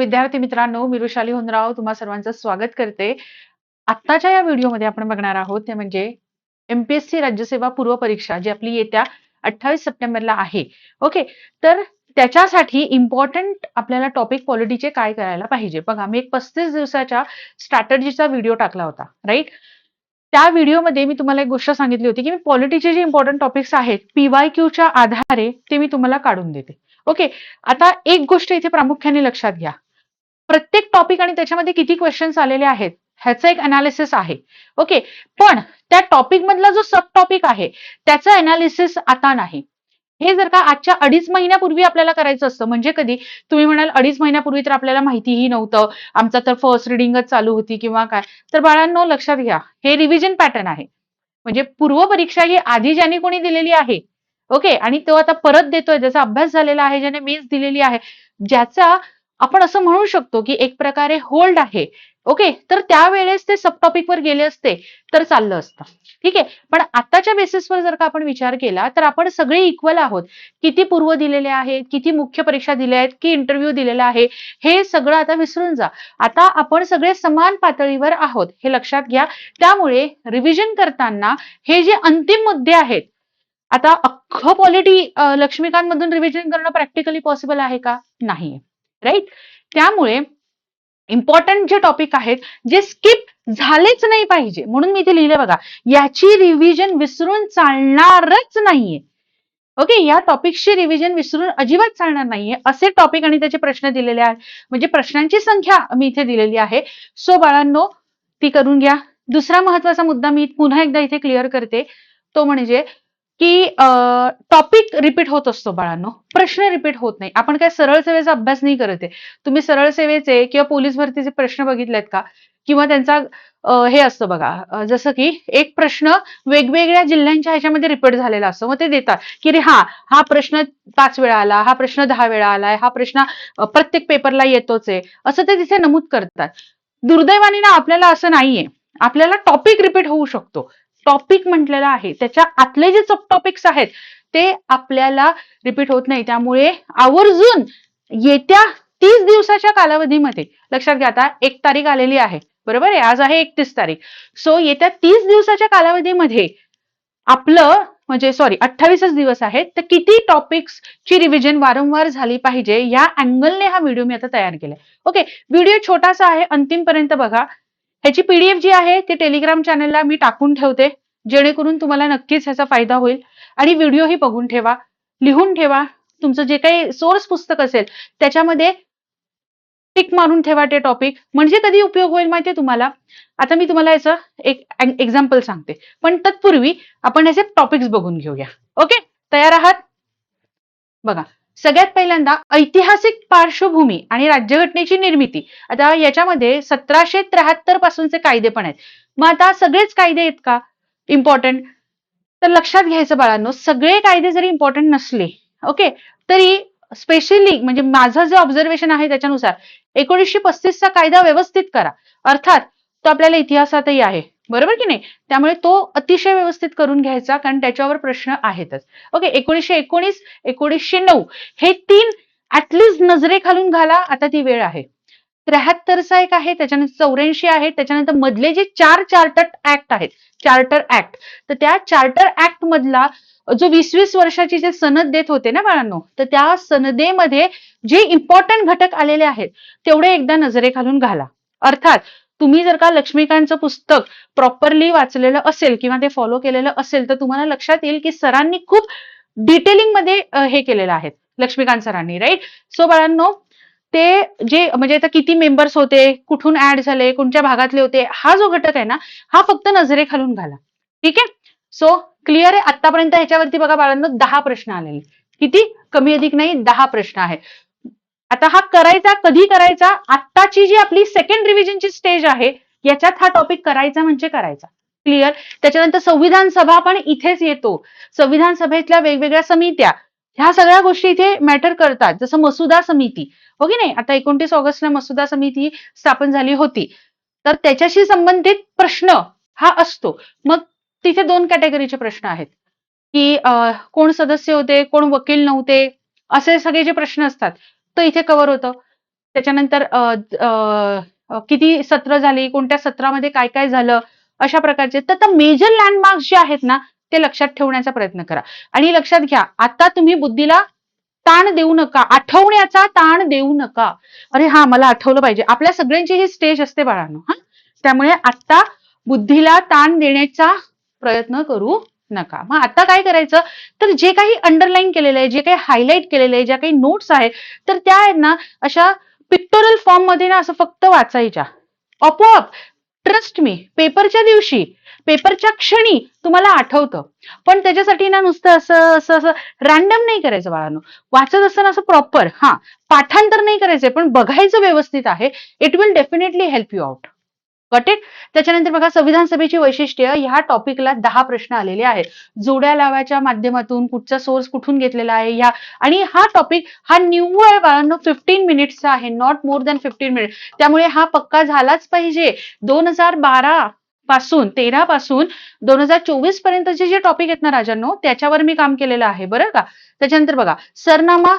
विद्यार्थी मित्रांनो मी रुशाली हुनराव तुम्हा सर्वांचं स्वागत करते. आत्ताच्या या व्हिडिओमध्ये आपण बघणार आहोत ते म्हणजे एमपीएससी राज्यसेवा पूर्व परीक्षा जी आपली येत्या अठ्ठावीस सप्टेंबरला आहे. ओके तर त्याच्यासाठी इम्पॉर्टंट आपल्याला टॉपिक पॉलिटीचे काय करायला पाहिजे? बघा मी एक पस्तीस दिवसाच्या स्ट्रॅटर्जीचा व्हिडिओ टाकला होता राईट त्या व्हिडिओमध्ये मी तुम्हाला एक गोष्ट सांगितली होती की मी पॉलिटीचे जे इम्पॉर्टंट टॉपिक्स आहेत पीवाय क्यूच्या आधारे ते मी तुम्हाला काढून देते. ओके आता एक गोष्ट इथे प्रामुख्याने लक्षात घ्या. प्रत्येक टॉपिक आणि त्याच्यामध्ये किती क्वेश्चन्स आलेले आहेत ह्याचं एक अनालिसिस आहे. ओके पण त्या टॉपिक मधला जो सब टॉपिक आहे त्याचं अनालिसिस आता नाही. हे जर का आजच्या अडीच महिन्यापूर्वी आपल्याला करायचं असतं म्हणजे कधी? तुम्ही म्हणाल अडीच महिन्यापूर्वी तर आपल्याला माहितीही नव्हतं. आमचा तर फर्स्ट रिडिंगच चालू होती किंवा काय. तर बाळांनो लक्षात घ्या. हे रिव्हिजन पॅटर्न आहे. म्हणजे पूर्व परीक्षा ही आधी ज्याने कोणी दिलेली आहे ओके आणि तो आता परत देतोय. ज्याचा अभ्यास झालेला आहे ज्याने मेन्स दिलेली आहे. ज्याचा आपण असं म्हणू शकतो की एक प्रकारे होल्ड आहे. ओके तर त्यावेळेस ते सब टॉपिक वर गेले असते तर चाललं असतं. ठीक आहे? पण आताच्या बेसिसवर जर का आपण विचार केला तर आपण सगळे इक्वल आहोत. किती पूर्व दिलेले आहेत किती मुख्य परीक्षा दिल्या आहेत की इंटरव्ह्यू दिलेला आहे हे सगळं आता विसरून जा. आता आपण सगळे समान पातळीवर आहोत हे लक्षात घ्या. त्यामुळे रिव्हिजन करताना हे जे अंतिम मुद्दे आहेत आता अख्खं पॉलिटी लक्ष्मीकांत मधून रिव्हिजन करणं प्रॅक्टिकली पॉसिबल आहे का? नाही राईट त्यामुळे इम्पॉर्टंट जे टॉपिक आहेत जे स्किप झालेच नाही पाहिजे. म्हणून मी इथे लिहिले बघा याची रिव्हिजन विसरून चालणारच नाहीये. ओके या टॉपिकची रिव्हिजन विसरून अजिबात चालणार नाहीये. असे टॉपिक आणि त्याचे प्रश्न दिलेले आहेत. म्हणजे प्रश्नांची संख्या मी इथे दिलेली आहे. सो बाळांनो ती करून घ्या. दुसरा महत्त्वाचा मुद्दा मी पुन्हा एकदा इथे क्लिअर करते. तो म्हणजे की टॉपिक रिपीट होत असतो बाळांनो. प्रश्न रिपीट होत नाही. आपण काय सरळ सेवेचा अभ्यास नाही करत आहे. तुम्ही सरळ सेवेचे किंवा पोलीस भरतीचे प्रश्न बघितलेत का? किंवा त्यांचा हे असतं बघा जसं की एक प्रश्न वेगवेगळ्या जिल्ह्यांच्या ह्याच्यामध्ये रिपीट झालेला असतो. मग ते देतात की रे हा हा प्रश्न पाच वेळा आला हा प्रश्न दहा वेळा आलाय हा प्रश्न प्रत्येक पेपरला येतोच आहे. असं ते तिथे नमूद करतात. दुर्दैवाने ना आपल्याला असं नाहीये. आपल्याला टॉपिक रिपीट होऊ शकतो. टॉपिक म्हटलेला आहे. त्याच्या आतले जे सब टॉपिक्स आहेत ते आपल्याला रिपीट होत नाही. त्यामुळे आवर्जून येत्या तीस दिवसाच्या कालावधीमध्ये लक्षात घ्या आता एक तारीख आलेली आहे. बरोबर आहे? आज आहे एकतीस तारीख. सो येत्या तीस दिवसाच्या कालावधीमध्ये आपलं म्हणजे सॉरी अठ्ठावीसच दिवस आहेत. तर किती टॉपिक्स ची रिव्हिजन वारंवार झाली पाहिजे या अँगलने हा व्हिडिओ मी आता तयार केलाय. ओके व्हिडिओ छोटासा आहे अंतिम पर्यंत बघा. ह्याची पीडीएफ जी आहे ती टेलिग्राम चॅनलला मी टाकून ठेवते. जेणेकरून तुम्हाला नक्कीच ह्याचा फायदा होईल. आणि व्हिडिओही बघून ठेवा लिहून ठेवा. तुमचं जे काही सोर्स पुस्तक असेल त्याच्यामध्ये टिक मारून ठेवा ते टॉपिक म्हणजे कधी उपयोग होईल माहितीये तुम्हाला? आता मी तुम्हाला याचं एक एक्झाम्पल सांगते. पण तत्पूर्वी आपण याचे टॉपिक्स बघून घेऊया. ओके तयार आहात? बघा. सगळ्यात पहिल्यांदा ऐतिहासिक पार्श्वभूमी आणि राज्यघटनेची निर्मिती. आता याच्यामध्ये सतराशे त्र्याहत्तर पासूनचे कायदे पण आहेत. मग आता सगळेच कायदे आहेत का? इम्पॉर्टंट तर लक्षात घ्यायचं बाळांनो सगळे कायदे जरी इम्पॉर्टंट नसले ओके तरी स्पेशली म्हणजे माझं जे ऑब्झर्वेशन आहे त्याच्यानुसार एकोणीसशे पस्तीसचा कायदा व्यवस्थित करा. अर्थात तो आपल्याला इतिहासातही आहे. बरोबर की नाही? त्यामुळे तो अतिशय व्यवस्थित करून घ्यायचा कारण त्याच्यावर प्रश्न आहेतच. ओके एकोणीसशे एकोणीस एकोणीसशे नऊ हे तीन ऍटलिस्ट नजरे खालून घाला आता ती वेळ आहे. त्र्याहत्तरचा एक आहे त्याच्यानंतर चौऱ्याऐंशी आहे त्याच्यानंतर मधले जे चार चार्टर ऍक्ट आहेत चार्टर ऍक्ट तर त्या चार्टर ऍक्ट मधला जो वीस वीस वर्षाची जे सनद देत होते ना बाळांनो तर त्या सनदेमध्ये जे इम्पॉर्टंट घटक आलेले आहेत तेवढे एकदा नजरे घालून घाला. अर्थात तुम्ही जर का लक्ष्मीकांतचं पुस्तक प्रॉपरली वाचलेलं असेल किंवा ते फॉलो केलेलं असेल तर तुम्हाला लक्षात येईल की सरांनी खूप डिटेलिंगमध्ये हे केलेलं आहे. लक्ष्मीकांत सरांनी राईट सो बाळांनो ते जे म्हणजे आता किती मेंबर्स होते कुठून ऍड झाले कोणत्या भागातले होते हा जो घटक आहे ना हा फक्त नजरे खालून घाला. ठीक आहे? सो क्लिअर आहे? आतापर्यंत ह्याच्यावरती बघा बाळांनो दहा प्रश्न आलेले. किती? कमी अधिक नाही दहा प्रश्न आहे. आता हा करायचा कधी करायचा? आत्ताची जी आपली सेकंड रिव्हिजनची स्टेज आहे याच्यात हा टॉपिक करायचा म्हणजे करायचा. क्लिअर त्याच्यानंतर संविधान सभा पण इथेच येतो. संविधान सभेतल्या वेगवेगळ्या समित्या ह्या सगळ्या गोष्टी इथे मॅटर करतात. जसं मसुदा समिती. हो की नाही? आता एकोणतीस ऑगस्टला मसुदा समिती स्थापन झाली होती. तर त्याच्याशी संबंधित प्रश्न हा असतो. मग तिथे दोन कॅटेगरीचे प्रश्न आहेत. की कोण सदस्य होते कोण वकील नव्हते असे सगळे जे प्रश्न असतात तर इथे कव्हर होतं. त्याच्यानंतर किती सत्र झाली कोणत्या सत्रामध्ये काय काय झालं अशा प्रकारचे. तर मेजर लँडमार्क्स जे आहेत ना ते लक्षात ठेवण्याचा प्रयत्न करा. आणि लक्षात घ्या आता तुम्ही बुद्धीला ताण देऊ नका. आठवण्याचा ताण देऊ नका. अरे हा मला आठवलं पाहिजे. आपल्या सगळ्यांची ही स्टेज असते बाळांनो हा? त्यामुळे आता बुद्धीला ताण देण्याचा प्रयत्न करू नका. मग आता काय करायचं? तर जे काही अंडरलाईन केलेलं आहे जे काही हायलाईट केलेलं आहे ज्या काही नोट्स आहेत तर त्या आहेत ना अशा पिक्टोरल फॉर्ममध्ये ना असं फक्त वाचायच्या. आपोआप ट्रस्ट मी पेपरच्या दिवशी पेपरच्या क्षणी तुम्हाला आठवतं. पण त्याच्यासाठी ना नुसतं असं असं असं रॅन्डम नाही करायचं बाळांनो. वाचत असताना असं प्रॉपर हा पाठांतर नाही करायचंय पण बघायचं व्यवस्थित आहे it will definitely help you out got it त्याच्यानंतर बघा संविधान सभेची वैशिष्ट्य ह्या टॉपिकला दहा प्रश्न आलेले आहेत. जोड्या लावायच्या माध्यमातून कुठचा सोर्स कुठून घेतलेला आहे ह्या आणि हा टॉपिक हा निव्वळ बाळांनो फिफ्टीन मिनिट्सचा आहे not more than fifteen minute त्यामुळे हा पक्का झालाच पाहिजे. दोन हजार बारा पासून तेरा पासून दोन हजार चोवीस पर्यंतचे जे टॉपिक आहेत ना राजांनो त्याच्यावर मी काम केलेलं आहे बरं का? त्याच्यानंतर बघा सरनामा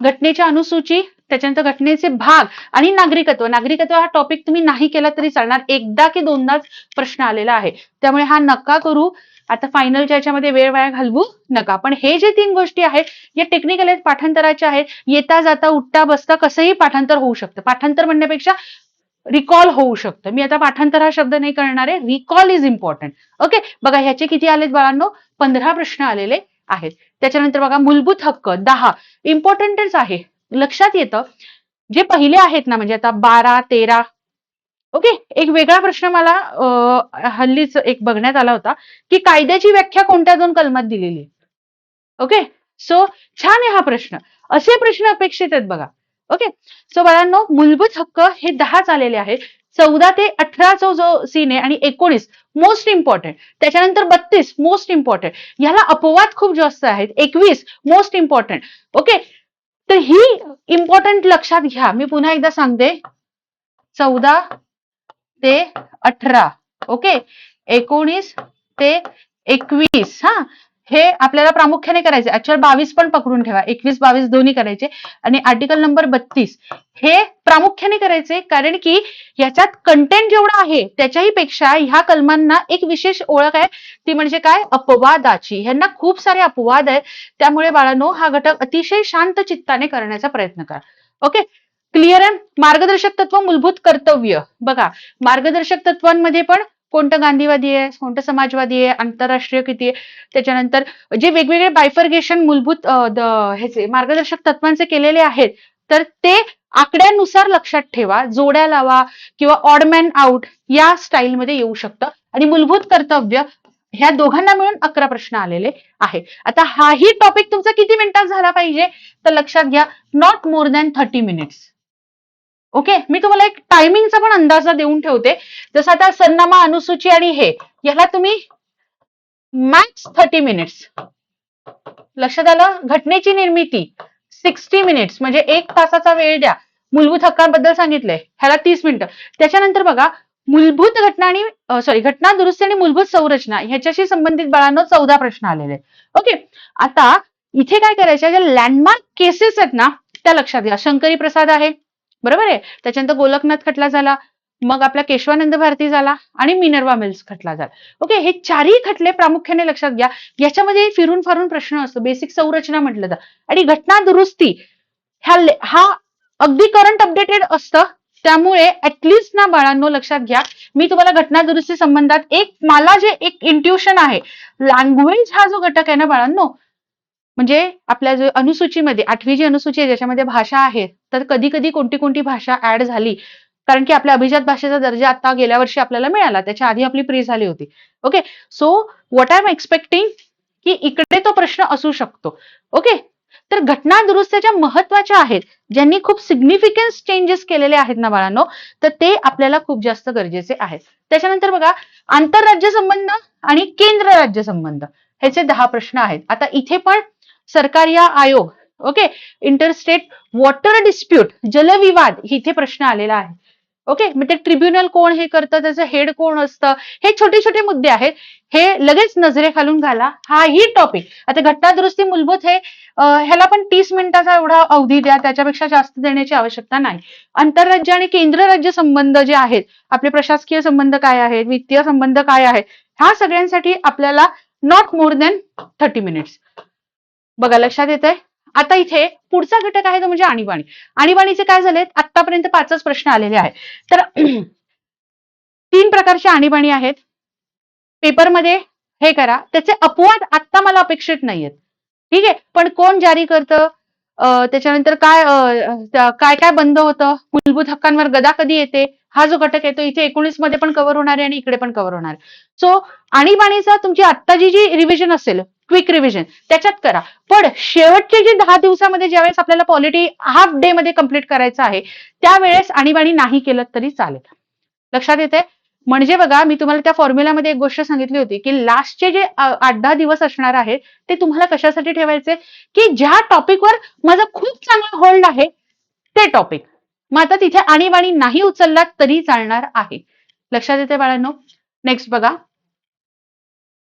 घटनेच्या अनुसूची त्याच्यानंतर घटनेचे भाग आणि नागरिकत्व. नागरिकत्व हा टॉपिक तुम्ही नाही केला तरी चालणार. एकदा की दोनदाच प्रश्न आलेला आहे. त्यामुळे हा नका करू. आता फायनलच्या याच्यामध्ये वेळ वाया घालवू नका. पण हे जे तीन गोष्टी आहेत या टेक्निकल आहेत पाठांतराच्या आहेत येता जाता उठता बसता कसंही पाठांतर होऊ शकतं. पाठांतर म्हणण्यापेक्षा रिकॉल होऊ शकतं. मी आता पाठांतर हा शब्द नाही करणार आहे. रिकॉल इज इम्पॉर्टंट ओके बघा ह्याचे किती आलेत बाळांनो? पंधरा प्रश्न आलेले आहेत. त्याच्यानंतर बघा मूलभूत हक्क दहा. इम्पॉर्टंटच आहे. लक्षात येतं. जे पहिले आहेत ना म्हणजे आता बारा तेरा ओके? एक वेगळा प्रश्न मला हल्लीच एक बघण्यात आला होता की कायद्याची व्याख्या कोणत्या दोन कलमात दिलेली ओके? सो छान आहे हा प्रश्न. असे प्रश्न अपेक्षित आहेत बघा. ओके? सो बाळांनो मूलभूत हक्क हे दहाच आलेले आहेत. चौदा ते अठराचा जो सीन आहे आणि एकोणीस मोस्ट इम्पॉर्टंट त्याच्यानंतर बत्तीस मोस्ट इम्पॉर्टंट ह्याला अपवाद खूप जास्त आहेत. एकवीस मोस्ट इम्पॉर्टंट ओके? तर ही इम्पॉर्टंट लक्षात घ्या. मी पुन्हा एकदा सांगते. चौदा ते अठरा. ओके एकोणीस ते एकवीस. हा? हे आपल्याला प्रामुख्याने करायचे. अक्षर बावीस पण पकडून ठेवा. एकवीस बावीस दोन्ही करायचे. आणि आर्टिकल नंबर बत्तीस. हे प्रामुख्याने करायचे कारण की याच्यात कंटेंट जेवढा आहे त्याच्याही पेक्षा ह्या कलमांना एक विशेष ओळख आहे. ती म्हणजे काय? अपवादाची. ह्यांना खूप सारे अपवाद आहेत. त्यामुळे बाळांनो हा घटक अतिशय शांत चित्ताने करण्याचा प्रयत्न करा. ओके? क्लिअर आहे? मार्गदर्शक तत्व मूलभूत कर्तव्य. बघा मार्गदर्शक तत्वांमध्ये पण कोणतं गांधीवादी आहे कोणतं समाजवादी आहे आंतरराष्ट्रीय किती आहे त्याच्यानंतर जे वेगवेगळे बायफर्गेशन मूलभूत ह्याचे मार्गदर्शक तत्वांचे केलेले आहेत तर ते आकड्यानुसार लक्षात ठेवा जोड्या लावा किंवा ऑडमॅन आउट या स्टाईलमध्ये येऊ शकतं. आणि मूलभूत कर्तव्य ह्या दोघांना मिळून अकरा प्रश्न आलेले आहे आता हाही टॉपिक तुमचा किती मिनिटात झाला पाहिजे? तर लक्षात घ्या not more than thirty minutes okay मी तुम्हाला एक टायमिंगचा पण अंदाजा देऊन ठेवते. जसं आता सरनामा अनुसूची आणि हे याला तुम्ही मॅक्स थर्टी मिनिट्स लक्षात आलं? घटनेची निर्मिती सिक्स्टी मिनिट्स म्हणजे एक तासाचा वेळ द्या. मूलभूत हक्कांबद्दल सांगितलंय. ह्याला तीस मिनिटं. त्याच्यानंतर बघा मूलभूत घटना आणि सॉरी घटना दुरुस्ती आणि मूलभूत संरचना ह्याच्याशी संबंधित बाळांनो चौदा प्रश्न आलेले ओके आता इथे काय करायचं? ज्या लँडमार्क केसेस आहेत ना त्या लक्षात घ्या. शंकरी प्रसाद आहे बरोबर आहे? त्याच्यानंतर गोलकनाथ खटला झाला मग आपला केशवानंद भारती झाला आणि मिनर्वा मिल्स खटला झाला. ओके हे चारही खटले प्रामुख्याने लक्षात घ्या. याच्यामध्ये फिरून फारून प्रश्न असतो. बेसिक संरचना म्हटलं तर आणि घटना दुरुस्ती ह्या हा अगदी करंट अपडेटेड असतं. त्यामुळे ऍटलिस्ट ना बाळांनो लक्षात घ्या. मी तुम्हाला घटना दुरुस्ती संबंधात एक मला जे एक इंट्युशन आहे लँग्वेज हा जो घटक आहे ना बाळांनो म्हणजे आपल्या जो अनुसूचीमध्ये आठवी जी अनुसूची आहे ज्याच्यामध्ये भाषा आहे तर कधी कधी कोणती कोणती भाषा ऍड झाली? कारण की आपल्या अभिजात भाषेचा दर्जा आता गेल्या वर्षी आपल्याला मिळाला त्याच्या आधी आपली प्री झाली होती. Okay so what I am expecting की इकडे तो प्रश्न असू शकतो. ओके तर घटना दुरुस्त्याच्या महत्त्वाच्या आहेत ज्यांनी खूप सिग्निफिकन्स चेंजेस केलेले आहेत ना बाळांनो तर ते आपल्याला खूप जास्त गरजेचे आहेत. त्याच्यानंतर बघा आंतरराज्य संबंध आणि केंद्र राज्य संबंध. ह्याचे दहा प्रश्न आहेत. आता इथे पण सरकारी आयोग ओके इंटरस्टेट वॉटर डिस्प्यूट जलविवाद इथे प्रश्न आलेला आहे. ओके मग ते ट्रिब्युनल कोण हे करतं? त्याचं हेड कोण असतं? हे छोटे छोटे मुद्दे आहेत. हे लगेच नजरेखालून घाला. हा ही टॉपिक आता घटना दुरुस्ती मूलभूत हे ह्याला पण तीस मिनिटाचा एवढा अवधी द्या. त्याच्यापेक्षा जास्त देण्याची आवश्यकता नाही. आंतरराज्य आणि केंद्र राज्य संबंध जे आहेत आपले प्रशासकीय संबंध काय आहेत? वित्तीय संबंध काय आहेत? ह्या सगळ्यांसाठी आपल्याला not more than thirty minutes बघा लक्षात येत आहे आता इथे पुढचा घटक आहे तो म्हणजे आणीबाणी. आणीबाणीचे काय झालेत? आतापर्यंत पाचच प्रश्न आलेले आहेत. तर तीन प्रकारच्या आणीबाणी आहेत. पेपरमध्ये हे करा. त्याचे अपवाद आत्ता मला अपेक्षित नाहीयेत. ठीक आहे? पण कोण जारी करतं? त्याच्यानंतर काय काय काय बंद होतं? मूलभूत हक्कांवर गदा कधी येते? हा जो घटक आहे तो इथे एकोणीसमध्ये पण कव्हर होणार आहे आणि इकडे पण कव्हर होणार सो आणीबाणीचा तुमची आत्ताची जी रिव्हिजन असेल क्विक रिव्हिजन त्याच्यात करा. पण शेवटचे जे दहा दिवसामध्ये ज्यावेळेस आपल्याला पॉलिटी हाफ डे मध्ये कंप्लीट करायचं आहे त्यावेळेस आणीबाणी नाही केलं तरी चालेल. लक्षात येते म्हणजे बघा मी तुम्हाला त्या फॉर्म्युलामध्ये एक गोष्ट सांगितली होती की लास्टचे जे आठ दहा दिवस असणार आहेत ते तुम्हाला कशासाठी ठेवायचे? की ज्या टॉपिकवर माझा खूप चांगला होल्ड आहे ते टॉपिक मग आता तिथे आणीबाणी नाही उचललात तरी चालणार आहे. लक्षात येते बाळांनो? नेक्स्ट बघा.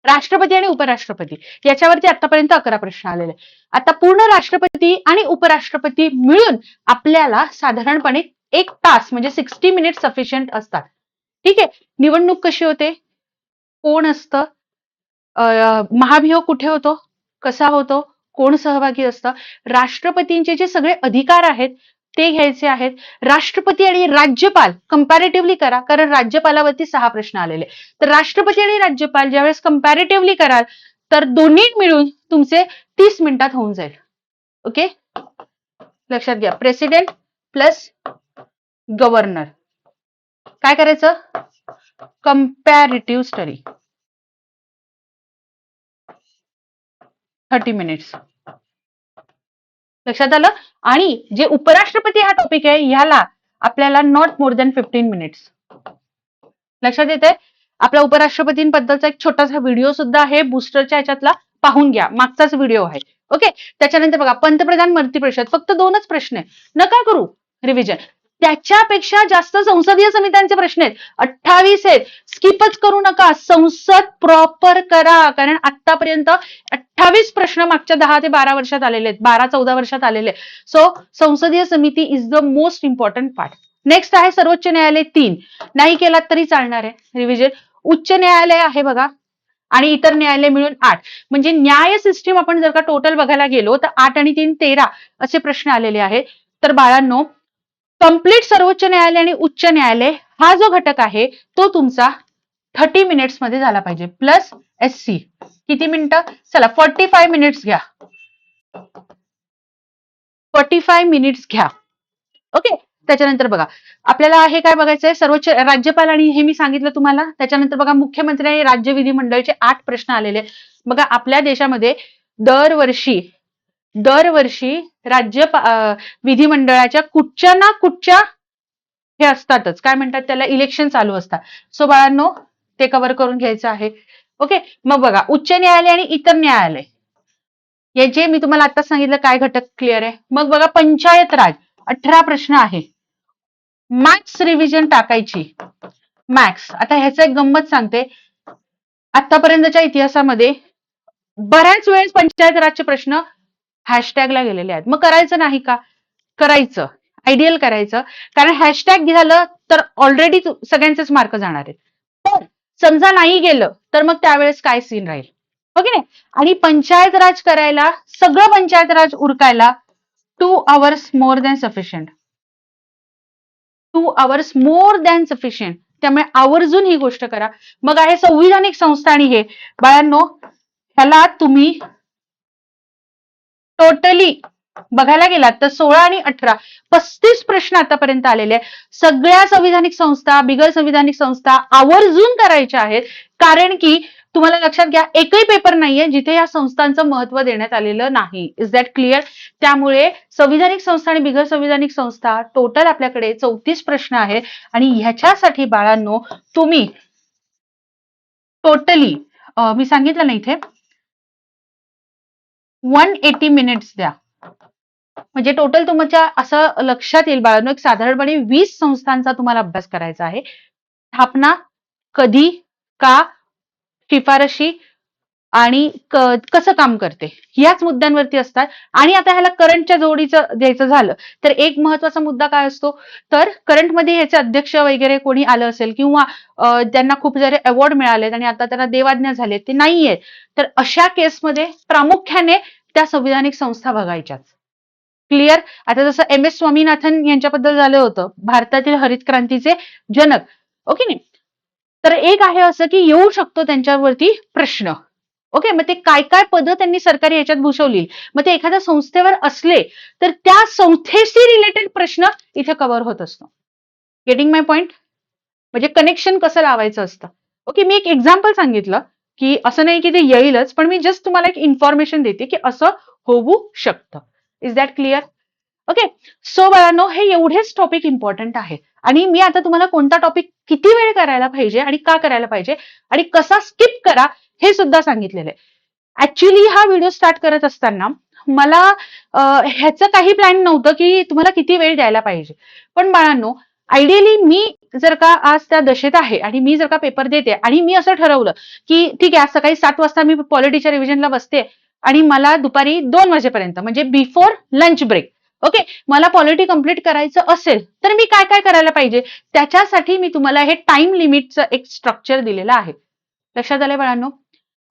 राष्ट्रपती आणि उपराष्ट्रपती. याच्यावरती आतापर्यंत अकरा प्रश्न आलेले आता पूर्ण राष्ट्रपती आणि उपराष्ट्रपती मिळून आपल्याला साधारणपणे एक तास म्हणजे सिक्स्टी मिनिट सफिशियंट असतात. ठीक आहे? निवडणूक कशी होते? कोण असतं? महाभियोग कुठे होतो? कसा होतो? कोण सहभागी असतं? राष्ट्रपतींचे जे सगळे अधिकार आहेत ते घ्यायचे आहेत. राष्ट्रपती आणि राज्यपाल कंपॅरेटिव्हली करा कारण राज्यपालावरती सहा प्रश्न आलेले. तर राष्ट्रपती आणि राज्यपाल ज्यावेळेस कंपॅरेटिव्हली कराल तर दोन्ही मिळून तुमचे तीस मिनिटात होऊन जाईल. ओके? लक्षात घ्या. प्रेसिडेंट प्लस गव्हर्नर काय करायचं? कम्पॅरेटिव्ह स्टडी थर्टी मिनिट्स लक्षात आलं? आणि जे उपराष्ट्रपती हा टॉपिक आहे ह्याला आपल्याला not more than fifteen minutes लक्षात येते आपल्या उपराष्ट्रपतींबद्दलचा एक छोटासा व्हिडिओ सुद्धा आहे. बुस्टरच्या ह्याच्यातला पाहून घ्या. मागचाच व्हिडिओ आहे. ओके त्याच्यानंतर बघा पंतप्रधान मंत्री परिषद. फक्त दोनच प्रश्न आहे नका करू रिव्हिजन त्याच्यापेक्षा जास्त संसदीय समित्यांचे प्रश्न आहेत. अठ्ठावीस आहेत. स्किपच करू नका. संसद प्रॉपर करा. कारण आतापर्यंत अठ्ठावीस प्रश्न मागच्या दहा ते बारा वर्षात आलेले आहेत. बारा चौदा वर्षात आलेले आहेत. सो संसदीय समिती is the most important part next आहे सर्वोच्च न्यायालय तीन. नाही केलात तरी चालणार आहे. रिव्हिजन उच्च न्यायालय आहे बघा. आणि इतर न्यायालय मिळून आठ. म्हणजे न्याय सिस्टीम आपण जर का टोटल बघायला गेलो तर आठ आणि तीन तेरा असे प्रश्न आलेले आहेत. तर बाळांनो कंप्लीट सर्वोच्च न्यायालय आणि उच्च न्यायालय हा जो घटक आहे तो तुमचा थर्टी मिनिट्समध्ये झाला पाहिजे. प्लस एस सी किती मिनिटं? चला फोर्टी फाय मिनिट्स घ्या. फोर्टी फाय मिनिट्स घ्या. ओके त्याच्यानंतर बघा. आपल्याला हे काय बघायचंय? सर्वोच्च राज्यपाल आणि हे मी सांगितलं तुम्हाला. त्याच्यानंतर बघा मुख्यमंत्री आणि राज्य विधिमंडळाचे आठ प्रश्न आलेले बघा आपल्या देशामध्ये दरवर्षी दरवर्षी राज्य विधिमंडळाच्या कुठच्या ना कुठच्या हे असतातच. काय म्हणतात त्याला? इलेक्शन चालू असतात. सो बाळांनो ते कव्हर करून घ्यायचं आहे. ओके मग बघा उच्च न्यायालय आणि इतर न्यायालय. याचे मी तुम्हाला आता सांगितलं काय घटक क्लिअर आहे. मग बघा पंचायत राज. अठरा प्रश्न आहे. मॅक्स रिव्हिजन टाकायची. मॅक्स आता ह्याचं एक गंमत सांगते. आतापर्यंतच्या इतिहासामध्ये बऱ्याच वेळेस पंचायत राजचे प्रश्न हॅशटॅगला गेलेले आहेत. मग करायचं नाही का? करायचं. आयडियल करायचं. कारण हॅशटॅग झालं तर ऑलरेडी सगळ्यांचेच मार्क जाणार आहेत. पण समजा नाही गेलं तर मग त्यावेळेस काय सीन राहील? हो ओके नाही? आणि पंचायत राज करायला सगळं पंचायत राज उरकायला two hours more than sufficient two hours more than sufficient त्यामुळे आवर्जून ही गोष्ट करा. मग आहे संविधानिक संस्था आणि हे. बाळांनो ह्याला तुम्ही टोटली बघायला गेलात तर सोळा आणि अठरा पस्तीस प्रश्न आतापर्यंत आलेले आहेत. सगळ्या संविधानिक संस्था बिगर संविधानिक संस्था आवर्जून करायच्या आहेत. कारण की तुम्हाला लक्षात घ्या एकही पेपर नाहीये जिथे या संस्थांचं महत्त्व देण्यात आलेलं नाही. इज दॅट क्लिअर त्यामुळे संविधानिक संस्था आणि बिगर संविधानिक संस्था टोटल आपल्याकडे चौतीस प्रश्न आहेत. आणि ह्याच्यासाठी बाळांनो तुम्ही टोटली मी सांगितलं ना इथे? वन एटी मिनिट्स द्या. म्हणजे टोटल तुमच्या असं लक्षात येईल बाळांनो एक साधारणपणे वीस संस्थांचा तुम्हाला अभ्यास करायचा आहे. स्थापना कधी का शिफारशी आणि कसं काम करते? याच मुद्द्यांवरती असतात. आणि आता ह्याला करंटच्या जोडीचं द्यायचं झालं तर एक महत्त्वाचा मुद्दा काय असतो? तर करंटमध्ये ह्याचे अध्यक्ष वगैरे कोणी आलं असेल किंवा त्यांना खूप सारे अवॉर्ड मिळालेत आणि आता त्यांना देवाज्ञा झाले ते नाहीये तर अशा केसमध्ये प्रामुख्याने त्या संविधानिक संस्था बघायच्याच क्लिअर आता जसं एम एस स्वामीनाथन यांच्याबद्दल झालं होतं भारतातील हरित क्रांतीचे जनक. ओके नाही तर एक आहे असं की येऊ शकतो त्यांच्यावरती प्रश्न. ओके मग ते काय काय पद त्यांनी सरकारी याच्यात भूषवली मग ते एखाद्या संस्थेवर असले तर त्या संस्थेशी रिलेटेड प्रश्न इथे कव्हर होत असतो. गेटिंग माय पॉइंट म्हणजे कनेक्शन कसं लावायचं असतं? ओके मी एक एक्झाम्पल सांगितलं की असं नाही की ते येईलच पण मी जस्ट तुम्हाला एक इन्फॉर्मेशन देते की असं होऊ शकतं. Is that clear okay so बाळांनो हे एवढेच टॉपिक इम्पॉर्टंट आहेत आणि मी आता तुम्हाला कोणता टॉपिक किती वेळ करायला पाहिजे आणि का करायला पाहिजे आणि कसा स्किप करा हे सुद्धा सांगितलेलं आहे. ऍक्च्युली हा व्हिडिओ स्टार्ट करत असताना मला ह्याचं काही प्लॅन नव्हतं की तुम्हाला किती वेळ द्यायला पाहिजे. पण बाळांनो आयडियली मी जर का आज त्या दशेत आहे आणि मी जर का पेपर देते आणि मी असं ठरवलं की ठीक आहे आज सकाळी सात वाजता मी पॉलिटीच्या रिव्हिजनला बसते आणि मला दुपारी दोन वाजेपर्यंत म्हणजे बिफोर लंच ब्रेक ओके मला पॉलिटी कंप्लीट करायचं असेल तर मी काय काय करायला पाहिजे? त्याच्यासाठी मी तुम्हाला हे टाइम लिमिटचं एक स्ट्रक्चर दिलेलं आहे. लक्षात आलंय बाळांनो?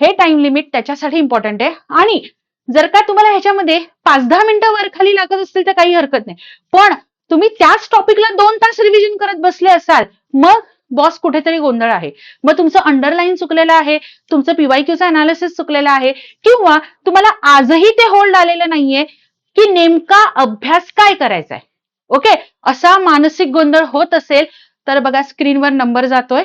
हे टाइम लिमिट त्याच्यासाठी इम्पॉर्टंट आहे. आणि जर का तुम्हाला ह्याच्यामध्ये पाच दहा मिनिटं वर खाली लागत असतील तर काही हरकत नाही. पण तुम्ही त्याच टॉपिकला दोन तास रिव्हिजन करत बसले असाल मग बॉस कुठेतरी गोंधळ आहे. मग तुमचं अंडरलाईन चुकलेलं आहे तुमचं पीवायक्यूचं अनालिसिस चुकलेलं आहे किंवा तुम्हाला आजही ते होल्ड आलेलं नाहीये की नेमका अभ्यास काय करायचा आहे ओके असा मानसिक गोंधळ होत असेल तर बघा स्क्रीनवर नंबर जातोय.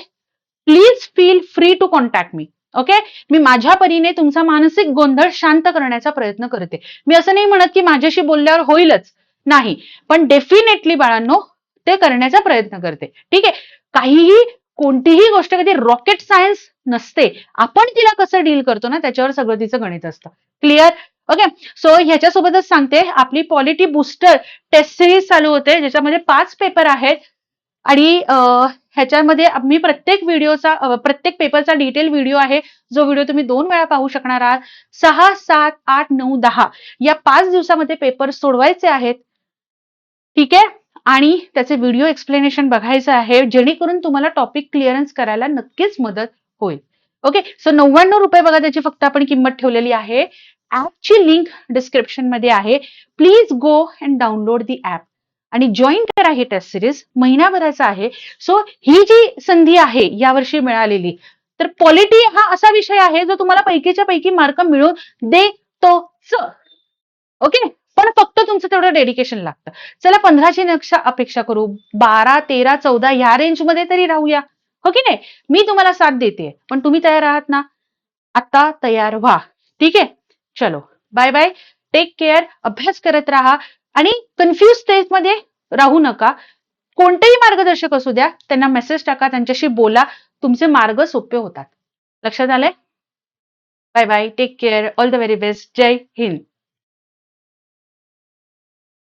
Please feel free to contact me okay मी माझ्या परीने तुमचा मानसिक गोंधळ शांत करण्याचा प्रयत्न करते. मी असं नाही म्हणत की माझ्याशी बोलल्यावर होईलच नाही. पण डेफिनेटली बाळांनो ते करण्याचा प्रयत्न करते. ठीक आहे? काहीही कोणतीही गोष्ट कधी रॉकेट सायन्स नसते. आपण तिला कसं डील करतो ना त्याच्यावर सगळं तिचं गणित असतं. क्लिअर ओके सो ह्याच्यासोबतच सांगते आपली पॉलिटी बुस्टर टेस्ट सिरीज चालू होते ज्याच्यामध्ये पाच पेपर आहेत. आणि ह्याच्यामध्ये मी प्रत्येक व्हिडिओचा प्रत्येक पेपरचा डिटेल व्हिडिओ आहे. जो व्हिडिओ तुम्ही दोन वेळा पाहू शकणार आहात. सहा सात आठ नऊ दहा. या पाच दिवसामध्ये पेपर सोडवायचे आहेत. ठीक आहे? आणि त्याचे व्हिडिओ एक्सप्लेनेशन बघायचं आहे. जेणेकरून तुम्हाला टॉपिक क्लिअरन्स करायला नक्कीच मदत होईल. ओके? सो नव्याण्णव रुपये बघा त्याची फक्त आपण किंमत ठेवलेली आहे. ऍपची लिंक डिस्क्रिप्शनमध्ये आहे. Please go and download the app आणि जॉईन करा ही टेस्ट सिरीज महिनाभराचा आहे. सो ही जी संधी आहे यावर्षी मिळालेली तर पॉलिटी हा असा विषय आहे जो तुम्हाला पैकीच्या पैकी मार्क मिळून देतोच. ओके पण फक्त तुमचं तेवढं डेडिकेशन लागतं. चला पंधराची नक्षा अपेक्षा करू. बारा तेरा चौदा ह्या रेंजमध्ये तरी राहूया. हो की नाही? मी तुम्हाला साथ देते. पण तुम्ही तयार आहात ना? आता तयार व्हा. ठीक आहे? चलो. बाय बाय टेक केअर अभ्यास करत राहा. आणि कन्फ्युज स्टेजमध्ये राहू नका. कोणतेही मार्गदर्शक असू द्या त्यांना मेसेज टाका त्यांच्याशी बोला तुमचे मार्ग सोपे होतात. लक्षात आलंय? Bye bye take care all the very best Jai Hind